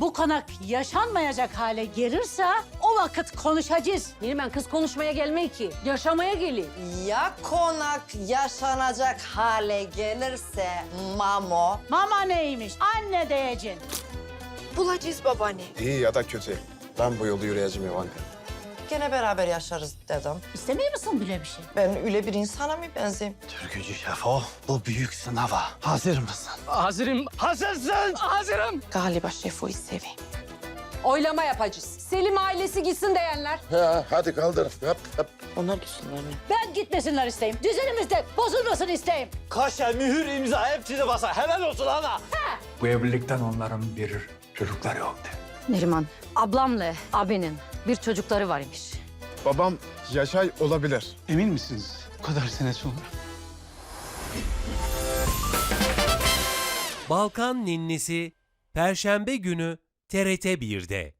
bu konak yaşanmayacak hale gelirse o vakit konuşacağız. Neriman kız konuşmaya gelmeyi ki. Yaşamaya geliyor. Ya konak yaşanacak hale gelirse Mamo Mama neymiş? Anne diyeceksin. Bulacağız babaanne. İyi ya da kötü. Ben bu yolu yürüyeceğim Ivanka. Gene beraber yaşarız dedim. İstemiyor musun böyle bir şey? Ben öyle bir insana mı benzeyim? Türkücü Şefo, bu büyük sınava hazır mısın? Hazırım. Hazırsın. Hazırım. Galiba Şefo'yu seveyim. Oylama yapacağız. Selim ailesi gitsin diyenler. Ha, hadi kaldır. Yap, yap. Onlar gitsinler mi? Ben gitmesinler isteyim. Düzenimizde bozulmasın isteyim. Kaşe, mühür, imza hepsini basa. Helal olsun ana. Bu evlilikten onların bir çocukları yoktu. Neriman, ablamla abinin bir çocukları var imiş. Babam Yaşay olabilir. Emin misiniz? Bu kadar sene sonra. Balkan Ninnisi Perşembe günü TRT 1'de.